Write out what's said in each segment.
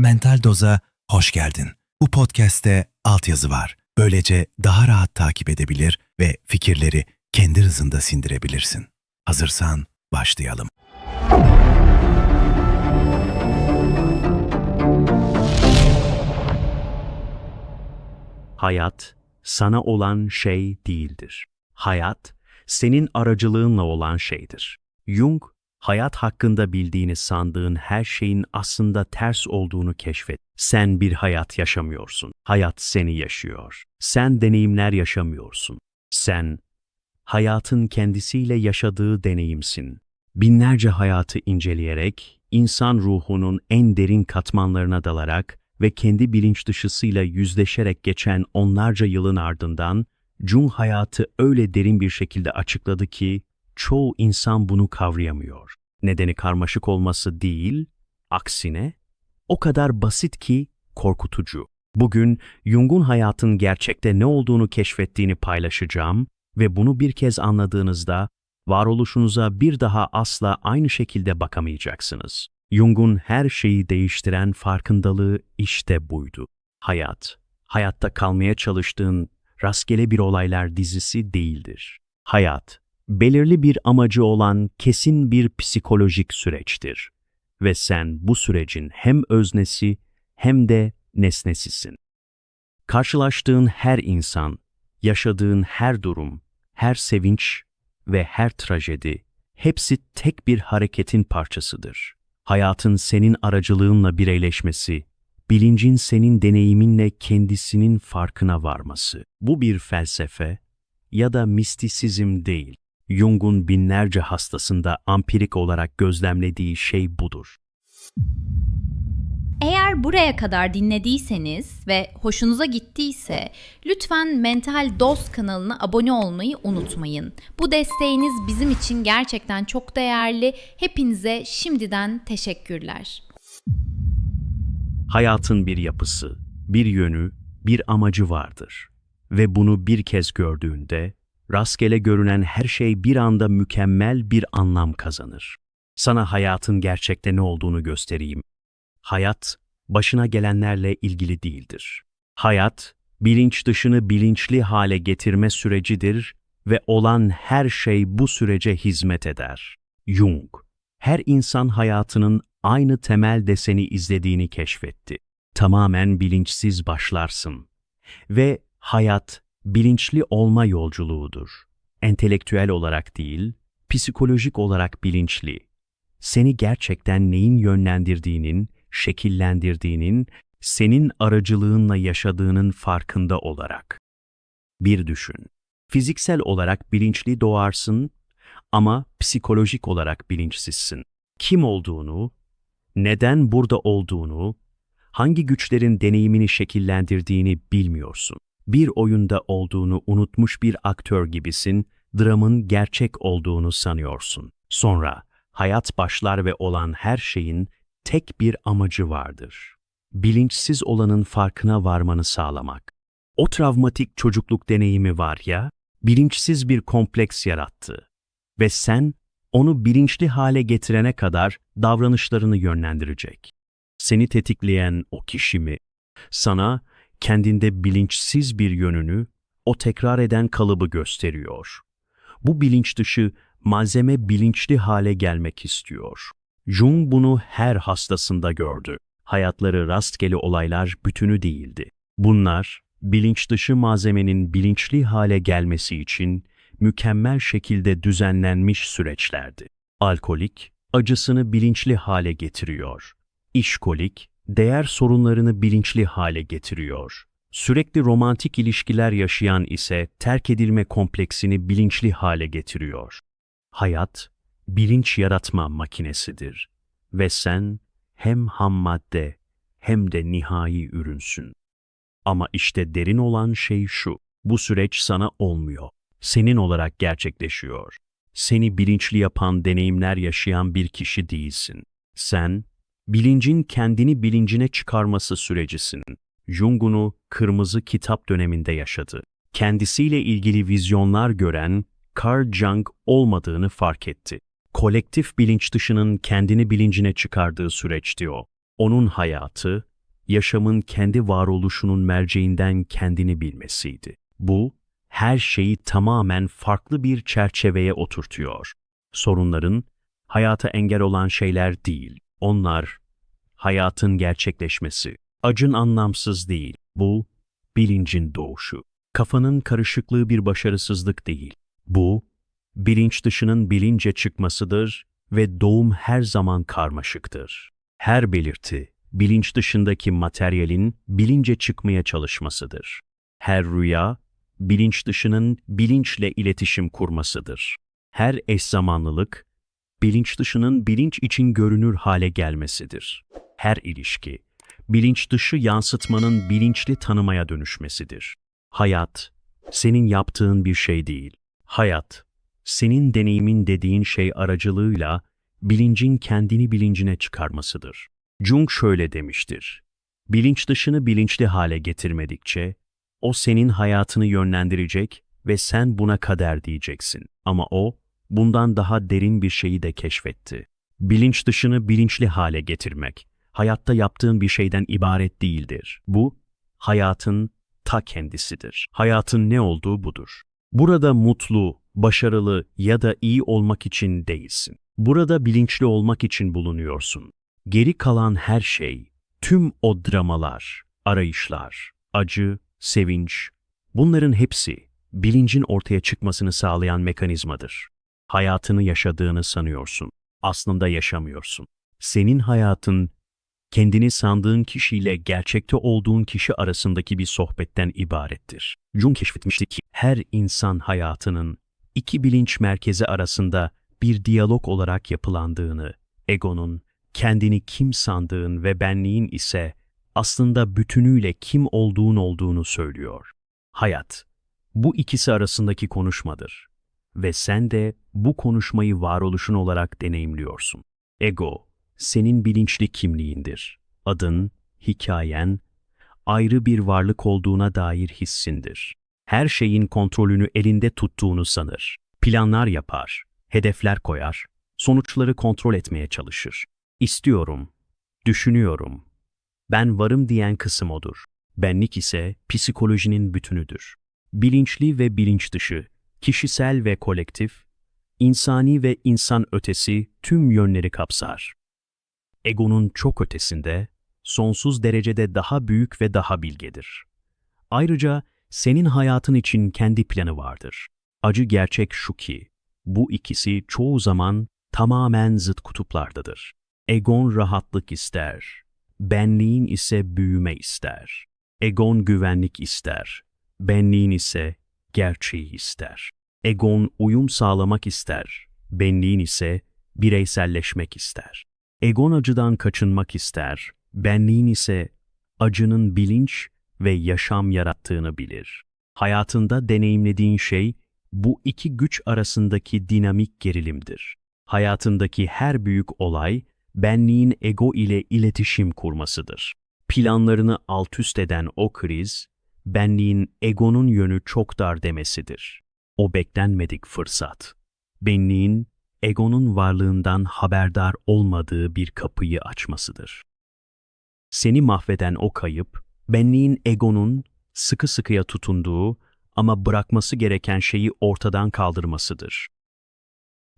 Mental Doz'a hoş geldin. Bu podcast'te altyazı var. Böylece daha rahat takip edebilir ve fikirleri kendi hızında sindirebilirsin. Hazırsan başlayalım. Hayat sana olan şey değildir. Hayat senin aracılığınla olan şeydir. Jung, hayat hakkında bildiğini sandığın her şeyin aslında ters olduğunu keşfet. Sen bir hayat yaşamıyorsun. Hayat seni yaşıyor. Sen deneyimler yaşamıyorsun. Sen hayatın kendisiyle yaşadığı deneyimsin. Binlerce hayatı inceleyerek, insan ruhunun en derin katmanlarına dalarak ve kendi bilinç dışısıyla yüzleşerek geçen onlarca yılın ardından, Jung hayatı öyle derin bir şekilde açıkladı ki, çoğu insan bunu kavrayamıyor. Nedeni karmaşık olması değil, aksine, o kadar basit ki korkutucu. Bugün Jung'un hayatın gerçekte ne olduğunu keşfettiğini paylaşacağım ve bunu bir kez anladığınızda varoluşunuza bir daha asla aynı şekilde bakamayacaksınız. Jung'un her şeyi değiştiren farkındalığı işte buydu. Hayat, hayatta kalmaya çalıştığın rastgele bir olaylar dizisi değildir. Hayat, belirli bir amacı olan kesin bir psikolojik süreçtir. Ve sen bu sürecin hem öznesi hem de nesnesisin. Karşılaştığın her insan, yaşadığın her durum, her sevinç ve her trajedi, hepsi tek bir hareketin parçasıdır. Hayatın senin aracılığınla bireyleşmesi, bilincin senin deneyiminle kendisinin farkına varması. Bu bir felsefe ya da mistisizm değil. Jung'un binlerce hastasında ampirik olarak gözlemlediği şey budur. Eğer buraya kadar dinlediyseniz ve hoşunuza gittiyse lütfen Mental Dost kanalına abone olmayı unutmayın. Bu desteğiniz bizim için gerçekten çok değerli. Hepinize şimdiden teşekkürler. Hayatın bir yapısı, bir yönü, bir amacı vardır. Ve bunu bir kez gördüğünde, rastgele görünen her şey bir anda mükemmel bir anlam kazanır. Sana hayatın gerçekte ne olduğunu göstereyim. Hayat, başına gelenlerle ilgili değildir. Hayat, bilinç dışını bilinçli hale getirme sürecidir ve olan her şey bu sürece hizmet eder. Jung, her insan hayatının aynı temel deseni izlediğini keşfetti. Tamamen bilinçsiz başlarsın. Ve hayat, bilinçli olma yolculuğudur. Entelektüel olarak değil, psikolojik olarak bilinçli. Seni gerçekten neyin yönlendirdiğinin, şekillendirdiğinin, senin aracılığınla yaşadığının farkında olarak. Bir düşün. Fiziksel olarak bilinçli doğarsın ama psikolojik olarak bilinçsizsin. Kim olduğunu, neden burada olduğunu, hangi güçlerin deneyimini şekillendirdiğini bilmiyorsun. Bir oyunda olduğunu unutmuş bir aktör gibisin, dramın gerçek olduğunu sanıyorsun. Sonra hayat başlar ve olan her şeyin tek bir amacı vardır. Bilinçsiz olanın farkına varmanı sağlamak. O travmatik çocukluk deneyimi var ya, bilinçsiz bir kompleks yarattı. Ve sen onu bilinçli hale getirene kadar davranışlarını yönlendirecek. Seni tetikleyen o kişi mi? Sana kendinde bilinçsiz bir yönünü, o tekrar eden kalıbı gösteriyor. Bu bilinç dışı malzeme bilinçli hale gelmek istiyor. Jung bunu her hastasında gördü. Hayatları rastgele olaylar bütünü değildi. Bunlar, bilinç dışı malzemenin bilinçli hale gelmesi için mükemmel şekilde düzenlenmiş süreçlerdi. Alkolik, acısını bilinçli hale getiriyor. İşkolik, değer sorunlarını bilinçli hale getiriyor. Sürekli romantik ilişkiler yaşayan ise terk edilme kompleksini bilinçli hale getiriyor. Hayat, bilinç yaratma makinesidir ve sen hem ham madde hem de nihai ürünsün. Ama işte derin olan şey şu, bu süreç sana olmuyor, senin olarak gerçekleşiyor. Seni bilinçli yapan deneyimler yaşayan bir kişi değilsin. Sen, bilincin kendini bilincine çıkarması sürecisin. Jung'unu kırmızı kitap döneminde yaşadı. Kendisiyle ilgili vizyonlar gören Carl Jung olmadığını fark etti. Kolektif bilinç dışının kendini bilincine çıkardığı süreçti o. Onun hayatı, yaşamın kendi varoluşunun merceğinden kendini bilmesiydi. Bu, her şeyi tamamen farklı bir çerçeveye oturtuyor. Sorunların, hayata engel olan şeyler değil. Onlar, hayatın gerçekleşmesi. Acın anlamsız değil. Bu, bilincin doğuşu. Kafanın karışıklığı bir başarısızlık değil. Bu, bilinç dışının bilince çıkmasıdır ve doğum her zaman karmaşıktır. Her belirti, bilinç dışındaki materyalin bilince çıkmaya çalışmasıdır. Her rüya, bilinç dışının bilinçle iletişim kurmasıdır. Her eş zamanlılık, bilinç dışının bilinç için görünür hale gelmesidir. Her ilişki, bilinç dışı yansıtmanın bilinçli tanımaya dönüşmesidir. Hayat, senin yaptığın bir şey değil. Hayat, senin deneyimin dediğin şey aracılığıyla bilincin kendini bilincine çıkarmasıdır. Jung şöyle demiştir. Bilinç dışını bilinçli hale getirmedikçe, o senin hayatını yönlendirecek ve sen buna kader diyeceksin. Ama o, bundan daha derin bir şeyi de keşfetti. Bilinç dışını bilinçli hale getirmek, hayatta yaptığın bir şeyden ibaret değildir. Bu, hayatın ta kendisidir. Hayatın ne olduğu budur. Burada mutlu, başarılı ya da iyi olmak için değilsin. Burada bilinçli olmak için bulunuyorsun. Geri kalan her şey, tüm o dramalar, arayışlar, acı, sevinç, bunların hepsi bilincin ortaya çıkmasını sağlayan mekanizmadır. Hayatını yaşadığını sanıyorsun. Aslında yaşamıyorsun. Senin hayatın kendini sandığın kişiyle gerçekte olduğun kişi arasındaki bir sohbetten ibarettir. Jung keşfetmişti ki her insan hayatının iki bilinç merkezi arasında bir diyalog olarak yapılandığını, egonun, kendini kim sandığın ve benliğin ise aslında bütünüyle kim olduğun olduğunu söylüyor. Hayat, bu ikisi arasındaki konuşmadır ve sen de bu konuşmayı varoluşun olarak deneyimliyorsun. Ego, senin bilinçli kimliğindir. Adın, hikayen, ayrı bir varlık olduğuna dair hissindir. Her şeyin kontrolünü elinde tuttuğunu sanır. Planlar yapar, hedefler koyar, sonuçları kontrol etmeye çalışır. İstiyorum, düşünüyorum. Ben varım diyen kısım odur. Benlik ise psikolojinin bütünüdür. Bilinçli ve bilinç dışı, kişisel ve kolektif, insani ve insan ötesi tüm yönleri kapsar. Egonun çok ötesinde, sonsuz derecede daha büyük ve daha bilgedir. Ayrıca senin hayatın için kendi planı vardır. Acı gerçek şu ki, bu ikisi çoğu zaman tamamen zıt kutuplardadır. Egon rahatlık ister, benliğin ise büyüme ister. Egon güvenlik ister, benliğin ise gerçeği ister. Egon uyum sağlamak ister, benliğin ise bireyselleşmek ister. Egon acıdan kaçınmak ister, benliğin ise acının bilinç ve yaşam yarattığını bilir. Hayatında deneyimlediğin şey bu iki güç arasındaki dinamik gerilimdir. Hayatındaki her büyük olay benliğin ego ile iletişim kurmasıdır. Planlarını alt üst eden o kriz, benliğin egonun yönü çok dar demesidir. O beklenmedik fırsat, benliğin egonun varlığından haberdar olmadığı bir kapıyı açmasıdır. Seni mahveden o kayıp, benliğin egonun sıkı sıkıya tutunduğu ama bırakması gereken şeyi ortadan kaldırmasıdır.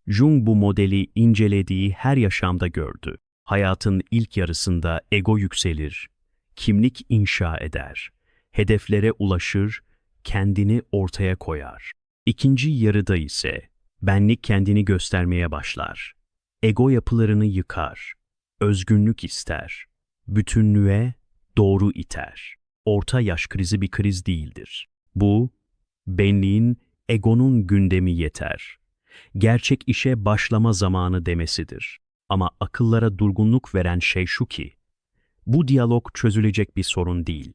Jung bu modeli incelediği her yaşamda gördü. Hayatın ilk yarısında ego yükselir, kimlik inşa eder, hedeflere ulaşır, kendini ortaya koyar. İkinci yarıda ise benlik kendini göstermeye başlar. Ego yapılarını yıkar, özgünlük ister, bütünlüğe doğru iter. Orta yaş krizi bir kriz değildir. Bu, benliğin egonun gündemi yeter. Gerçek işe başlama zamanı demesidir. Ama akıllara durgunluk veren şey şu ki, bu diyalog çözülecek bir sorun değil.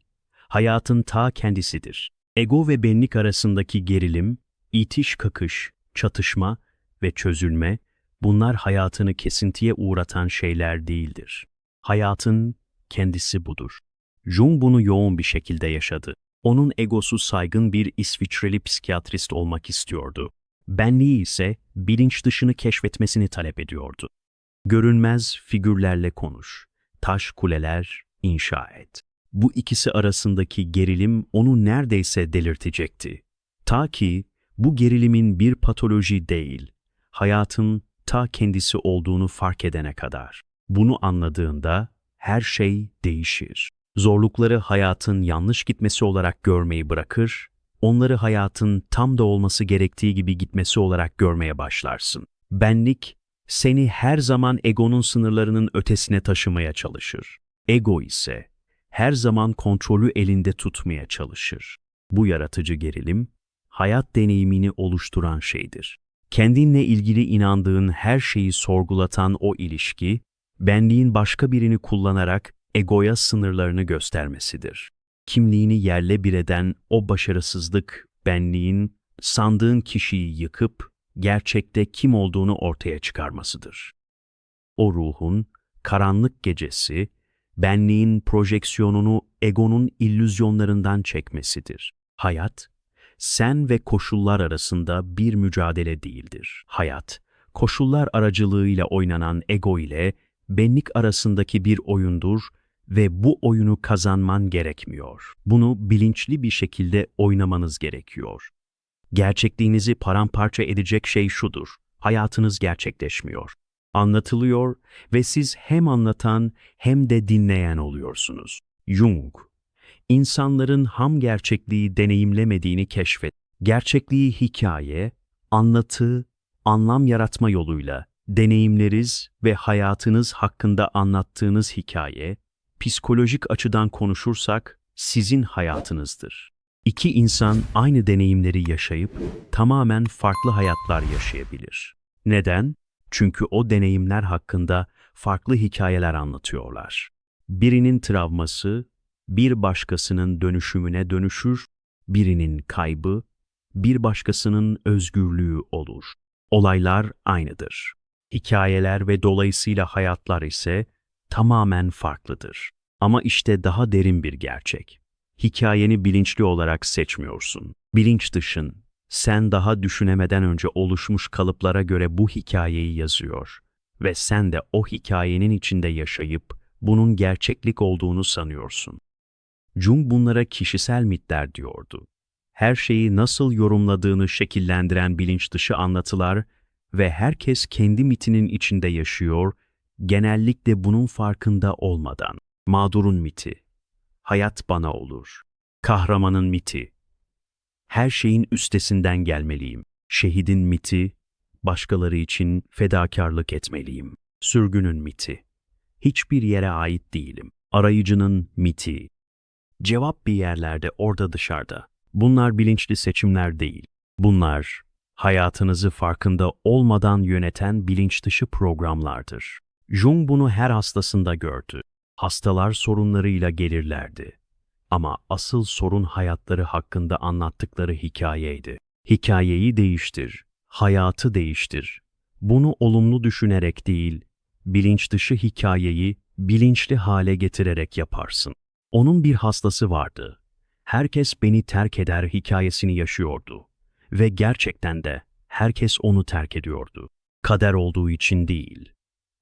Hayatın ta kendisidir. Ego ve benlik arasındaki gerilim, itiş kakış, çatışma ve çözülme, bunlar hayatını kesintiye uğratan şeyler değildir. Hayatın kendisi budur. Jung bunu yoğun bir şekilde yaşadı. Onun egosu saygın bir İsviçreli psikiyatrist olmak istiyordu. Benliği ise bilinç dışını keşfetmesini talep ediyordu. Görünmez figürlerle konuş. Taş kuleler, inşa et. Bu ikisi arasındaki gerilim onu neredeyse delirtecekti. Ta ki bu gerilimin bir patoloji değil, hayatın ta kendisi olduğunu fark edene kadar. Bunu anladığında her şey değişir. Zorlukları hayatın yanlış gitmesi olarak görmeyi bırakır, onları hayatın tam da olması gerektiği gibi gitmesi olarak görmeye başlarsın. Benlik, seni her zaman egonun sınırlarının ötesine taşımaya çalışır. Ego ise her zaman kontrolü elinde tutmaya çalışır. Bu yaratıcı gerilim, hayat deneyimini oluşturan şeydir. Kendinle ilgili inandığın her şeyi sorgulatan o ilişki, benliğin başka birini kullanarak egoya sınırlarını göstermesidir. Kimliğini yerle bir eden o başarısızlık, benliğin sandığın kişiyi yıkıp gerçekte kim olduğunu ortaya çıkarmasıdır. O ruhun karanlık gecesi, benliğin projeksiyonunu egonun illüzyonlarından çekmesidir. Hayat, sen ve koşullar arasında bir mücadele değildir. Hayat, koşullar aracılığıyla oynanan ego ile benlik arasındaki bir oyundur ve bu oyunu kazanman gerekmiyor. Bunu bilinçli bir şekilde oynamanız gerekiyor. Gerçekliğinizi paramparça edecek şey şudur. Hayatınız gerçekleşmiyor. Anlatılıyor ve siz hem anlatan hem de dinleyen oluyorsunuz. Jung, insanların ham gerçekliği deneyimlemediğini keşfet. Gerçekliği hikaye, anlatı, anlam yaratma yoluyla deneyimleriz ve hayatınız hakkında anlattığınız hikaye, psikolojik açıdan konuşursak sizin hayatınızdır. İki insan aynı deneyimleri yaşayıp tamamen farklı hayatlar yaşayabilir. Neden? Çünkü o deneyimler hakkında farklı hikayeler anlatıyorlar. Birinin travması bir başkasının dönüşümüne dönüşür, birinin kaybı bir başkasının özgürlüğü olur. Olaylar aynıdır. Hikayeler ve dolayısıyla hayatlar ise tamamen farklıdır. Ama işte daha derin bir gerçek. Hikayeni bilinçli olarak seçmiyorsun. Bilinç dışın, sen daha düşünemeden önce oluşmuş kalıplara göre bu hikayeyi yazıyor ve sen de o hikayenin içinde yaşayıp bunun gerçeklik olduğunu sanıyorsun. Jung bunlara kişisel mitler diyordu. Her şeyi nasıl yorumladığını şekillendiren bilinç dışı anlatılar ve herkes kendi mitinin içinde yaşıyor, genellikle bunun farkında olmadan. Mağdurun miti, hayat bana olur. Kahramanın miti, her şeyin üstesinden gelmeliyim. Şehidin miti, başkaları için fedakarlık etmeliyim. Sürgünün miti, hiçbir yere ait değilim. Arayıcının miti, cevap bir yerlerde orada dışarıda. Bunlar bilinçli seçimler değil. Bunlar hayatınızı farkında olmadan yöneten bilinç dışı programlardır. Jung bunu her hastasında gördü. Hastalar sorunlarıyla gelirlerdi. Ama asıl sorun hayatları hakkında anlattıkları hikayeydi. Hikayeyi değiştir, hayatı değiştir. Bunu olumlu düşünerek değil, bilinç dışı hikayeyi bilinçli hale getirerek yaparsın. Onun bir hastası vardı. Herkes beni terk eder hikayesini yaşıyordu. Ve gerçekten de herkes onu terk ediyordu. Kader olduğu için değil.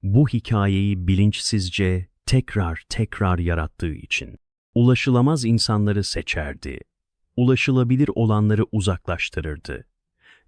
Bu hikayeyi bilinçsizce tekrar tekrar yarattığı için. Ulaşılamaz insanları seçerdi. Ulaşılabilir olanları uzaklaştırırdı.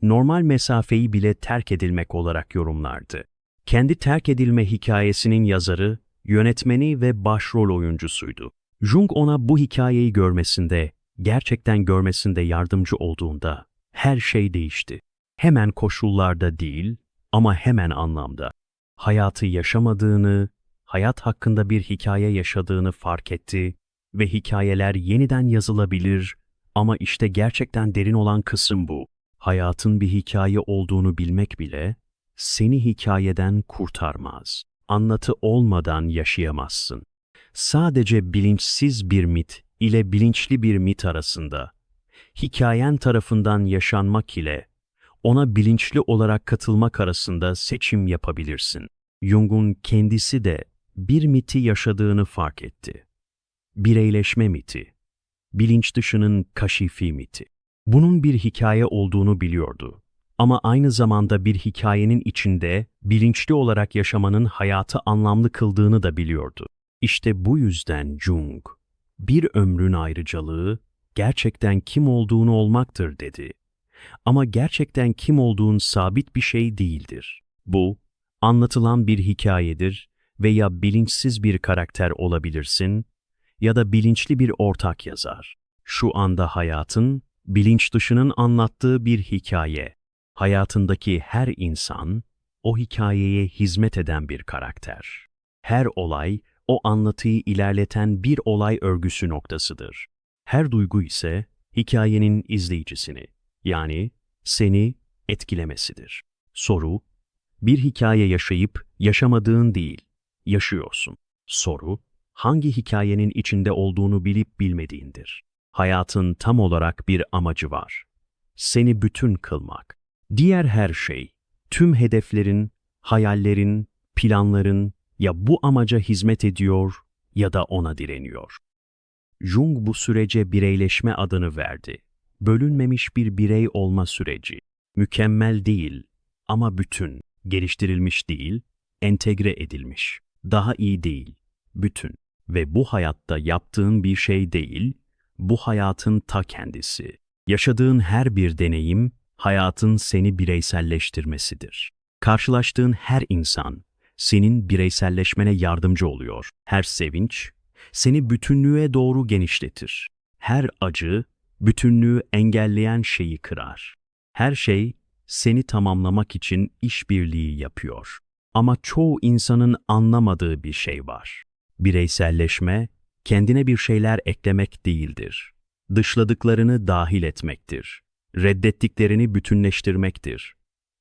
Normal mesafeyi bile terk edilmek olarak yorumlardı. Kendi terk edilme hikayesinin yazarı, yönetmeni ve başrol oyuncusuydu. Jung ona bu hikayeyi görmesinde, gerçekten görmesinde yardımcı olduğunda her şey değişti. Hemen koşullarda değil ama hemen anlamda. Hayatı yaşamadığını, hayat hakkında bir hikaye yaşadığını fark etti ve hikayeler yeniden yazılabilir ama işte gerçekten derin olan kısım bu. Hayatın bir hikaye olduğunu bilmek bile seni hikayeden kurtarmaz. Anlatı olmadan yaşayamazsın. Sadece bilinçsiz bir mit ile bilinçli bir mit arasında, hikayen tarafından yaşanmak ile ona bilinçli olarak katılmak arasında seçim yapabilirsin. Jung'un kendisi de bir miti yaşadığını fark etti. Bireyleşme miti, bilinç dışının kaşifi miti. Bunun bir hikaye olduğunu biliyordu. Ama aynı zamanda bir hikayenin içinde bilinçli olarak yaşamanın hayatı anlamlı kıldığını da biliyordu. İşte bu yüzden Jung, bir ömrün ayrıcalığı gerçekten kim olduğunu olmaktır dedi. Ama gerçekten kim olduğun sabit bir şey değildir. Bu, anlatılan bir hikayedir veya bilinçsiz bir karakter olabilirsin ya da bilinçli bir ortak yazar. Şu anda hayatın, bilinç dışının anlattığı bir hikaye. Hayatındaki her insan, o hikayeye hizmet eden bir karakter. Her olay, o anlatıyı ilerleten bir olay örgüsü noktasıdır. Her duygu ise hikayenin izleyicisini, yani seni etkilemesidir. Soru, bir hikaye yaşayıp yaşamadığın değil, yaşıyorsun. Soru, hangi hikayenin içinde olduğunu bilip bilmediğindir. Hayatın tam olarak bir amacı var. Seni bütün kılmak. Diğer her şey, tüm hedeflerin, hayallerin, planların ya bu amaca hizmet ediyor ya da ona direniyor. Jung bu sürece bireyleşme adını verdi. Bölünmemiş bir birey olma süreci. Mükemmel değil ama bütün, geliştirilmiş değil, entegre edilmiş. Daha iyi değil, bütün. Ve bu hayatta yaptığın bir şey değil, bu hayatın ta kendisi. Yaşadığın her bir deneyim, hayatın seni bireyselleştirmesidir. Karşılaştığın her insan, senin bireyselleşmene yardımcı oluyor. Her sevinç, seni bütünlüğe doğru genişletir. Her acı, bütünlüğü engelleyen şeyi kırar. Her şey, seni tamamlamak için işbirliği yapıyor. Ama çoğu insanın anlamadığı bir şey var. Bireyselleşme, kendine bir şeyler eklemek değildir. Dışladıklarını dahil etmektir. Reddettiklerini bütünleştirmektir.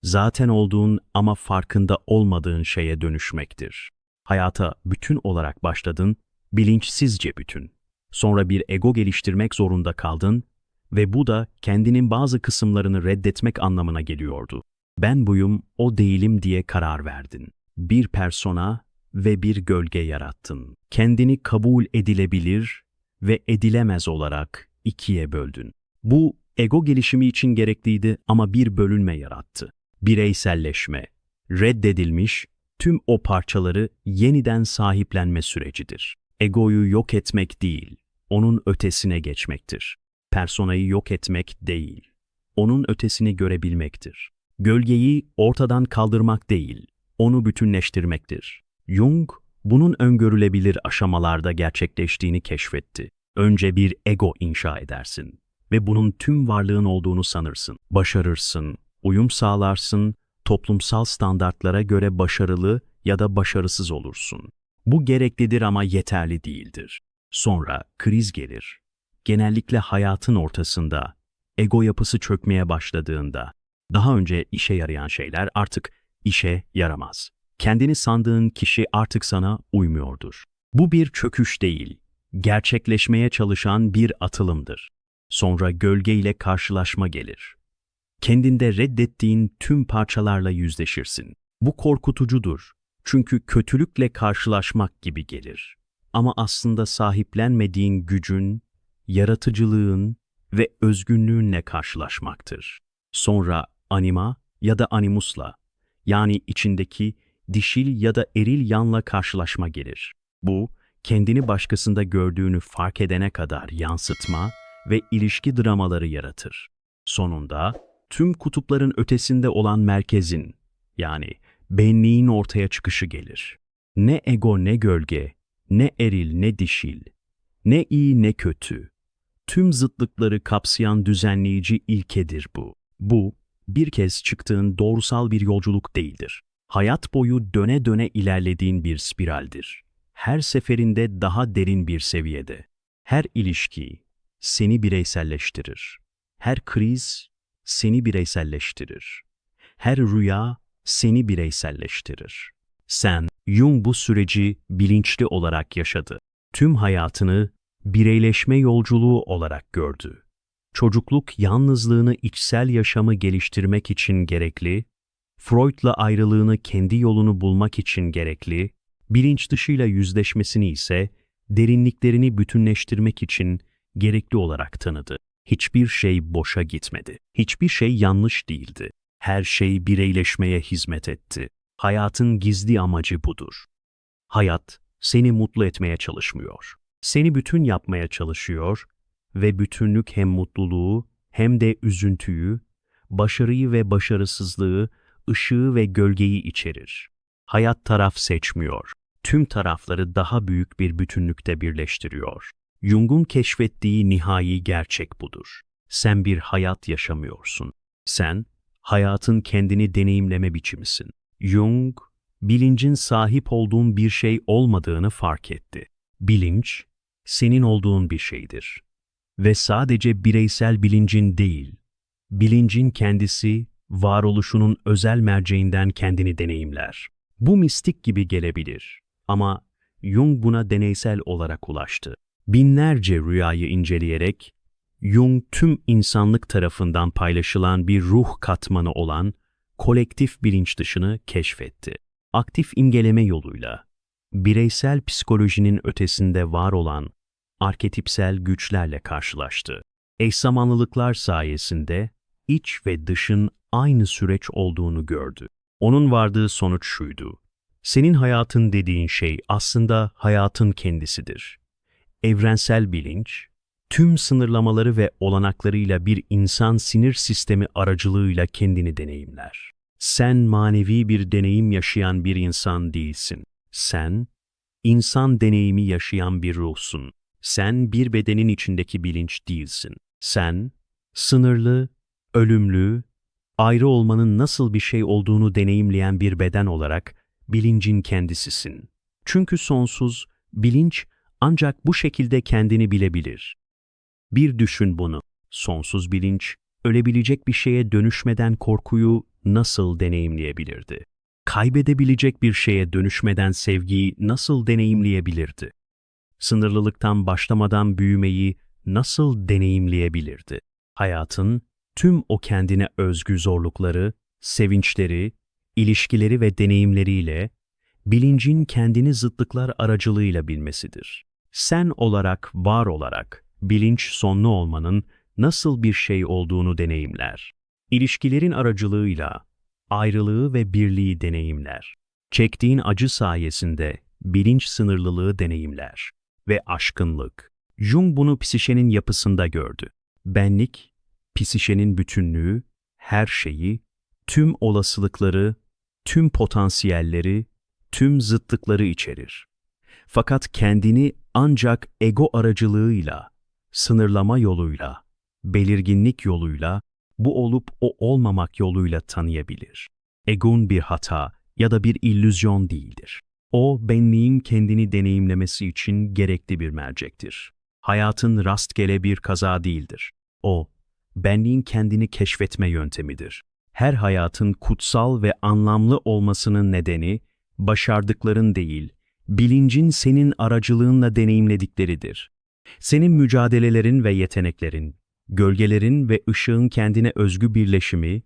Zaten olduğun ama farkında olmadığın şeye dönüşmektir. Hayata bütün olarak başladın, bilinçsizce bütün. Sonra bir ego geliştirmek zorunda kaldın ve bu da kendinin bazı kısımlarını reddetmek anlamına geliyordu. Ben buyum, o değilim diye karar verdin. Bir persona ve bir gölge yarattın. Kendini kabul edilebilir ve edilemez olarak ikiye böldün. Bu ego gelişimi için gerekliydi ama bir bölünme yarattı. Bireyselleşme, reddedilmiş tüm o parçaları yeniden sahiplenme sürecidir. Egoyu yok etmek değil, onun ötesine geçmektir. Personayı yok etmek değil, onun ötesini görebilmektir. Gölgeyi ortadan kaldırmak değil, onu bütünleştirmektir. Jung, bunun öngörülebilir aşamalarda gerçekleştiğini keşfetti. Önce bir ego inşa edersin ve bunun tüm varlığın olduğunu sanırsın. Başarırsın, uyum sağlarsın, toplumsal standartlara göre başarılı ya da başarısız olursun. Bu gereklidir ama yeterli değildir. Sonra kriz gelir. Genellikle hayatın ortasında, ego yapısı çökmeye başladığında, daha önce işe yarayan şeyler artık işe yaramaz. Kendini sandığın kişi artık sana uymuyordur. Bu bir çöküş değil, gerçekleşmeye çalışan bir atılımdır. Sonra gölgeyle karşılaşma gelir. Kendinde reddettiğin tüm parçalarla yüzleşirsin. Bu korkutucudur. Çünkü kötülükle karşılaşmak gibi gelir. Ama aslında sahiplenmediğin gücün, yaratıcılığın ve özgünlüğünle karşılaşmaktır. Sonra anima ya da animusla, yani içindeki dişil ya da eril yanla karşılaşma gelir. Bu, kendini başkasında gördüğünü fark edene kadar yansıtma ve ilişki dramaları yaratır. Sonunda, tüm kutupların ötesinde olan merkezin, yani benliğin ortaya çıkışı gelir. Ne ego ne gölge, ne eril ne dişil, ne iyi ne kötü. Tüm zıtlıkları kapsayan düzenleyici ilkedir bu. Bu, bir kez çıktığın doğrusal bir yolculuk değildir. Hayat boyu döne döne ilerlediğin bir spiraldir. Her seferinde daha derin bir seviyede. Her ilişki seni bireyselleştirir. Her kriz seni bireyselleştirir. Her rüya seni bireyselleştirir. Sen, Jung bu süreci bilinçli olarak yaşadı. Tüm hayatını bireyleşme yolculuğu olarak gördü. Çocukluk yalnızlığını içsel yaşamı geliştirmek için gerekli, Freud'la ayrılığını kendi yolunu bulmak için gerekli, bilinç dışıyla yüzleşmesini ise derinliklerini bütünleştirmek için gerekli olarak tanıdı. Hiçbir şey boşa gitmedi. Hiçbir şey yanlış değildi. Her şey bireyleşmeye hizmet etti. Hayatın gizli amacı budur. Hayat, seni mutlu etmeye çalışmıyor. Seni bütün yapmaya çalışıyor ve bütünlük hem mutluluğu hem de üzüntüyü, başarıyı ve başarısızlığı, ışığı ve gölgeyi içerir. Hayat taraf seçmiyor. Tüm tarafları daha büyük bir bütünlükte birleştiriyor. Jung'un keşfettiği nihai gerçek budur. Sen bir hayat yaşamıyorsun. Sen, hayatın kendini deneyimleme biçimisin. Jung, bilincin sahip olduğun bir şey olmadığını fark etti. Bilinç, senin olduğun bir şeydir. Ve sadece bireysel bilincin değil, bilincin kendisi, varoluşunun özel merceğinden kendini deneyimler. Bu mistik gibi gelebilir ama Jung buna deneysel olarak ulaştı. Binlerce rüyayı inceleyerek Jung tüm insanlık tarafından paylaşılan bir ruh katmanı olan kolektif bilinç dışını keşfetti. Aktif imgeleme yoluyla bireysel psikolojinin ötesinde var olan arketipsel güçlerle karşılaştı. Eş zamanlılıklar sayesinde iç ve dışın aynı süreç olduğunu gördü. Onun vardığı sonuç şuydu. Senin hayatın dediğin şey aslında hayatın kendisidir. Evrensel bilinç, tüm sınırlamaları ve olanaklarıyla bir insan sinir sistemi aracılığıyla kendini deneyimler. Sen manevi bir deneyim yaşayan bir insan değilsin. Sen, insan deneyimi yaşayan bir ruhsun. Sen bir bedenin içindeki bilinç değilsin. Sen, sınırlı, ölümlü, ayrı olmanın nasıl bir şey olduğunu deneyimleyen bir beden olarak bilincin kendisisin. Çünkü sonsuz, bilinç ancak bu şekilde kendini bilebilir. Bir düşün bunu. Sonsuz bilinç, ölebilecek bir şeye dönüşmeden korkuyu nasıl deneyimleyebilirdi? Kaybedebilecek bir şeye dönüşmeden sevgiyi nasıl deneyimleyebilirdi? Sınırlılıktan başlamadan büyümeyi nasıl deneyimleyebilirdi? Hayatın tüm o kendine özgü zorlukları, sevinçleri, ilişkileri ve deneyimleriyle bilincin kendini zıtlıklar aracılığıyla bilmesidir. Sen olarak, var olarak, bilinç sonlu olmanın nasıl bir şey olduğunu deneyimler. İlişkilerin aracılığıyla ayrılığı ve birliği deneyimler. Çektiğin acı sayesinde bilinç sınırlılığı deneyimler ve aşkınlık. Jung bunu psişenin yapısında gördü. Benlik, psişenin bütünlüğü, her şeyi, tüm olasılıkları, tüm potansiyelleri, tüm zıtlıkları içerir. Fakat kendini ancak ego aracılığıyla, sınırlama yoluyla, belirginlik yoluyla, bu olup o olmamak yoluyla tanıyabilir. Egon bir hata ya da bir illüzyon değildir. O, benliğin kendini deneyimlemesi için gerekli bir mercektir. Hayatın rastgele bir kaza değildir. O, benliğin kendini keşfetme yöntemidir. Her hayatın kutsal ve anlamlı olmasının nedeni, başardıkların değil, bilincin senin aracılığınla deneyimledikleridir. Senin mücadelelerin ve yeteneklerin, gölgelerin ve ışığın kendine özgü birleşimi,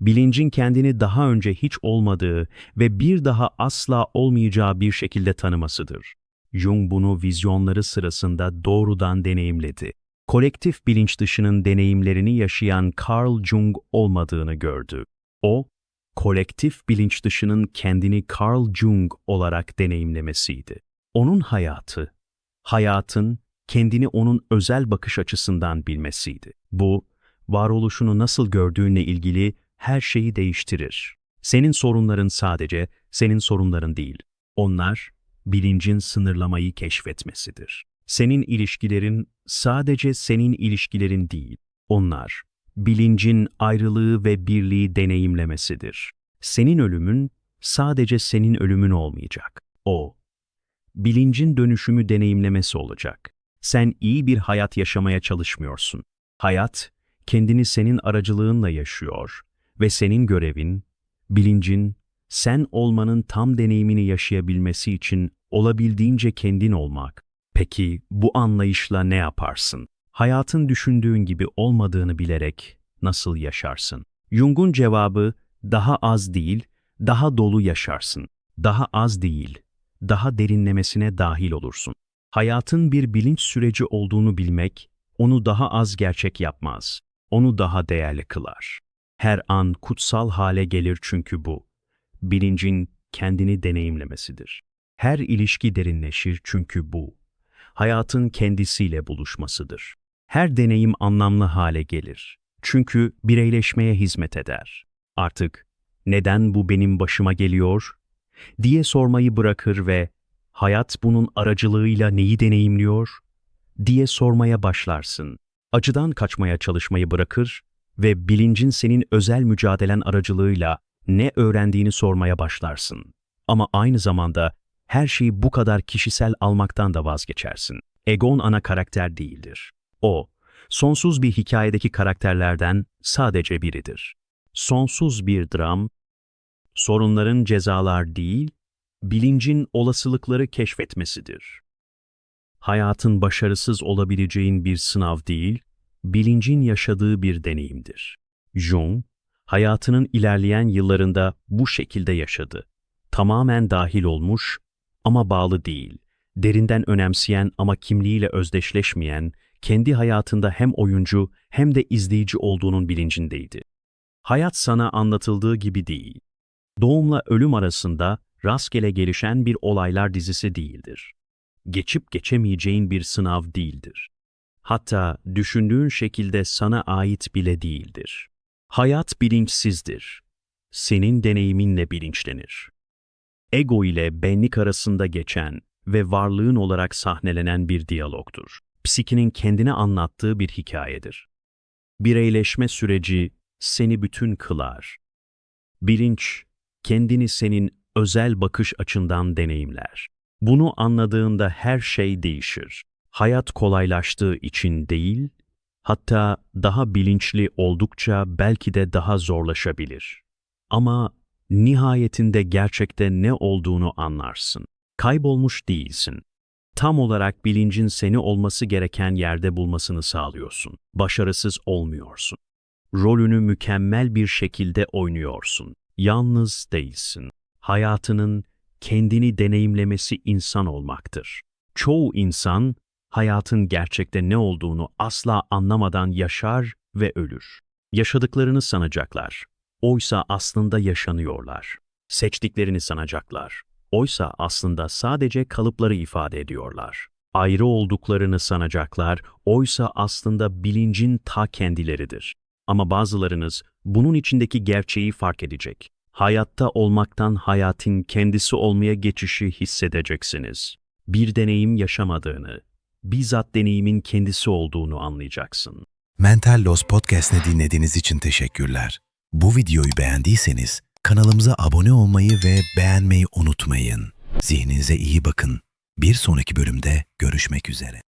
bilincin kendini daha önce hiç olmadığı ve bir daha asla olmayacağı bir şekilde tanımasıdır. Jung bunu vizyonları sırasında doğrudan deneyimledi. Kolektif bilinç dışının deneyimlerini yaşayan Carl Jung olmadığını gördü. O, kolektif bilinç dışının kendini Carl Jung olarak deneyimlemesiydi. Onun hayatı, hayatın kendini onun özel bakış açısından bilmesiydi. Bu, varoluşunu nasıl gördüğünle ilgili her şeyi değiştirir. Senin sorunların sadece senin sorunların değil. Onlar, bilincin sınırlamayı keşfetmesidir. Senin ilişkilerin sadece senin ilişkilerin değil. Onlar, bilincin ayrılığı ve birliği deneyimlemesidir. Senin ölümün sadece senin ölümün olmayacak. O, bilincin dönüşümü deneyimlemesi olacak. Sen iyi bir hayat yaşamaya çalışmıyorsun. Hayat, kendini senin aracılığınla yaşıyor ve senin görevin, bilincin, sen olmanın tam deneyimini yaşayabilmesi için olabildiğince kendin olmak. Peki bu anlayışla ne yaparsın? Hayatın düşündüğün gibi olmadığını bilerek nasıl yaşarsın? Jung'un cevabı daha az değil, daha dolu yaşarsın. Daha az değil, daha derinlemesine dahil olursun. Hayatın bir bilinç süreci olduğunu bilmek, onu daha az gerçek yapmaz, onu daha değerli kılar. Her an kutsal hale gelir çünkü bu, bilincin kendini deneyimlemesidir. Her ilişki derinleşir çünkü bu, hayatın kendisiyle buluşmasıdır. Her deneyim anlamlı hale gelir. Çünkü bireyleşmeye hizmet eder. Artık neden bu benim başıma geliyor diye sormayı bırakır ve hayat bunun aracılığıyla neyi deneyimliyor diye sormaya başlarsın. Acıdan kaçmaya çalışmayı bırakır ve bilincin senin özel mücadelen aracılığıyla ne öğrendiğini sormaya başlarsın. Ama aynı zamanda her şeyi bu kadar kişisel almaktan da vazgeçersin. Egon ana karakter değildir. O, sonsuz bir hikayedeki karakterlerden sadece biridir. Sonsuz bir dram, sorunların cezalar değil, bilincin olasılıkları keşfetmesidir. Hayatın başarısız olabileceğin bir sınav değil, bilincin yaşadığı bir deneyimdir. Jung, hayatının ilerleyen yıllarında bu şekilde yaşadı. Tamamen dahil olmuş ama bağlı değil, derinden önemseyen ama kimliğiyle özdeşleşmeyen, kendi hayatında hem oyuncu hem de izleyici olduğunun bilincindeydi. Hayat sana anlatıldığı gibi değil. Doğumla ölüm arasında rastgele gelişen bir olaylar dizisi değildir. Geçip geçemeyeceğin bir sınav değildir. Hatta düşündüğün şekilde sana ait bile değildir. Hayat bilinçsizdir. Senin deneyiminle bilinçlenir. Ego ile benlik arasında geçen ve varlığın olarak sahnelenen bir diyalogtur. Psikinin kendine anlattığı bir hikayedir. Bireyleşme süreci seni bütün kılar. Bilinç, kendini senin özel bakış açından deneyimler. Bunu anladığında her şey değişir. Hayat kolaylaştığı için değil, hatta daha bilinçli oldukça belki de daha zorlaşabilir. Ama nihayetinde gerçekte ne olduğunu anlarsın. Kaybolmuş değilsin. Tam olarak bilincin seni olması gereken yerde bulmasını sağlıyorsun. Başarısız olmuyorsun. Rolünü mükemmel bir şekilde oynuyorsun. Yalnız değilsin. Hayatının kendini deneyimlemesi insan olmaktır. Çoğu insan hayatın gerçekte ne olduğunu asla anlamadan yaşar ve ölür. Yaşadıklarını sanacaklar. Oysa aslında yaşanıyorlar. Seçtiklerini sanacaklar. Oysa aslında sadece kalıpları ifade ediyorlar. Ayrı olduklarını sanacaklar. Oysa aslında bilincin ta kendileridir. Ama bazılarınız bunun içindeki gerçeği fark edecek. Hayatta olmaktan hayatın kendisi olmaya geçişi hissedeceksiniz. Bir deneyim yaşamadığını, bizzat deneyimin kendisi olduğunu anlayacaksın. Mental Loss Podcast'ını dinlediğiniz için teşekkürler. Bu videoyu beğendiyseniz kanalımıza abone olmayı ve beğenmeyi unutmayın. Zihninize iyi bakın. Bir sonraki bölümde görüşmek üzere.